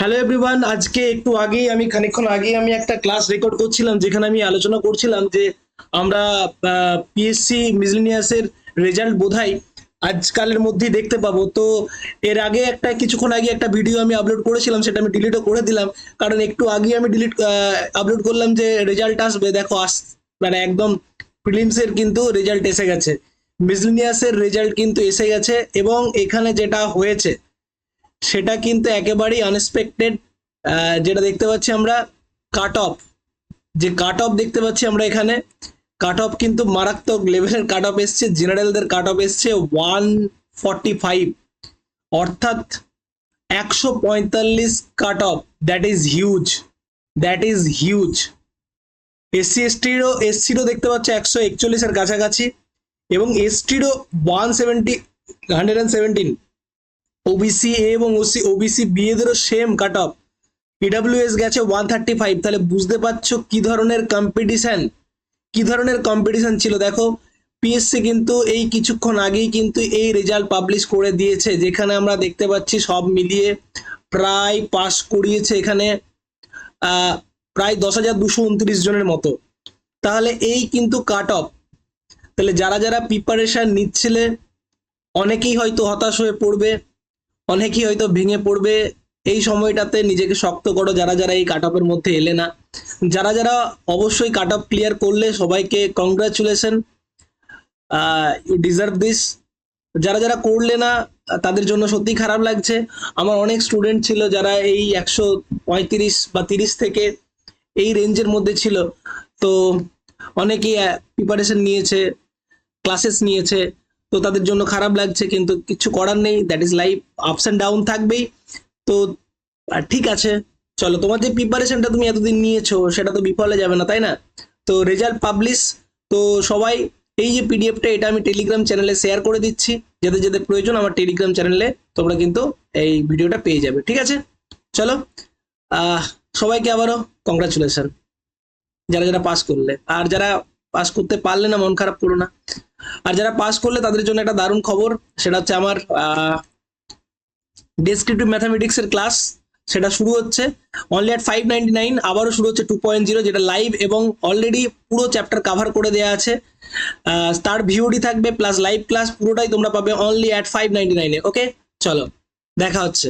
Hello everyone আজকে একটু আগেই আমি খানিকক্ষণ আগেই আমি একটা ক্লাস রেকর্ড করছিলাম, যেখানে আমি আলোচনা করছিলাম যে আমরা পিএসসি মিসলিনিয়াসের রেজাল্ট বোধহয় আজকালের মধ্যেই দেখতে পাবো। তো এর আগে একটা, কিছুক্ষণ আগে একটা ভিডিও আমি আপলোড করেছিলাম, সেটা আমি ডিলিটও করে দিলাম। কারণ একটু আগে আমি ডিলিট আপলোড করলাম যে রেজাল্ট আসবে। দেখো, আস মানে একদম প্রিলিমসের কিন্তু রেজাল্ট এসে গেছে। মিসলিনিয়াসের রেজাল্ট কিন্তু এসে গেছে এবং এখানে যেটা হয়েছে সেটা কিন্তু একেবারেই আনএক্সপেক্টেড যেটা দেখতে পাচ্ছি আমরা কাট অফ যে কাট অফ দেখতে পাচ্ছি আমরা এখানে কাট অফ কিন্তু মারাত্মক লেভেলের কাট অফ এসছে জেনারেলদের কাট অফ এসছে ওয়ান ফর্টি ফাইভ অর্থাৎ একশো পঁয়তাল্লিশ cut off that is huge that is huge SC এসটিরও এসসিরও দেখতে পাচ্ছি একশো একচল্লিশের কাছাকাছি, এবং এসটিরও one seventy hundred and seventeen OBC A এবং ওসি ওবিসি বিএদেরও সেম কাট অফ ইডাব্লিউএস গেছে ওয়ান থার্টি ফাইভ তাহলে বুঝতে পারছ কি ধরনের কম্পিটিশন কি ধরনের কম্পিটিশন ছিল? দেখো পিএসসি কিন্তু এই কিছুক্ষণ আগেই কিন্তু এই রেজাল্ট পাবলিশ করে দিয়েছে, যেখানে আমরা দেখতে পাচ্ছি সব মিলিয়ে প্রায় পাস করিয়েছে এখানে প্রায় দশ হাজার দুশো উনত্রিশ জনের মতো। তাহলে এই কিন্তু কাট অফ তাহলে যারা যারা প্রিপারেশন নিচ্ছিলে, অনেকেই হয়তো হতাশ হয়ে পড়বে। অনেকেই হয়তো ভেঙে পড়বে। এই সময়টাতে নিজেকে শক্ত করো, যারা যারা এই কাট অফের মধ্যে এলে না। যারা যারা অবশ্যই কাট অফ ক্লিয়ার করলে সবাইকে কংগ্রাচুলেশন ইউ ডিজার্ভ দিস যারা যারা করলে না, তাদের জন্য সত্যি খারাপ লাগছে। আমার অনেক স্টুডেন্ট ছিল যারা এই একশো পঁয়ত্রিশ বা তিরিশ থেকে এই রেঞ্জের মধ্যে ছিল। তো অনেকেই প্রিপারেশন নিয়েছে ক্লাসেস নিয়েছে। তো তাদের জন্য খারাপ লাগছে, কিন্তু কিছু করার নেই that is life ups and down থাকবেই। তো ঠিক আছে, চলো, তোমার যে প্রিপারেশনটা তুমি এতদিন নিয়েছো, সেটা তো বিফলে যাবে না, তাই না? তো রেজাল্ট পাবলিশ তো সবাই, এই যে পিডিএফটা এটা আমি টেলিগ্রাম চ্যানেলে শেয়ার করে দিচ্ছি, যাদের যাদের প্রয়োজন আমার টেলিগ্রাম চ্যানেলে তোমরা কিন্তু এই ভিডিওটা পেয়ে যাবে, ঠিক আছে? চলো সবাইকে আবারও কংগ্রাচুলেশন যারা যারা পাস করলে, আর যারা পাস করতে পারলে না, মন খারাপ করো না। আর যারা পাস করলে তাদের জন্য একটা দারুণ খবর, সেটা হচ্ছে আমার ডেসক্রিপটিভ ম্যাথামেটিক্স এর ক্লাস সেটা শুরু হচ্ছে only at five ninety nine আবারও শুরু হচ্ছে টু পয়েন্ট জিরো যেটা লাইভ এবং অলরেডি পুরো চ্যাপ্টার কাভার করে দেওয়া আছে। তার ভিওডি থাকবে প্লাস লাইভ ক্লাস পুরোটাই তোমরা পাবে অনলি অ্যাট ফাইভ নাইনটি নাইনে ওকে চলো, দেখা হচ্ছে।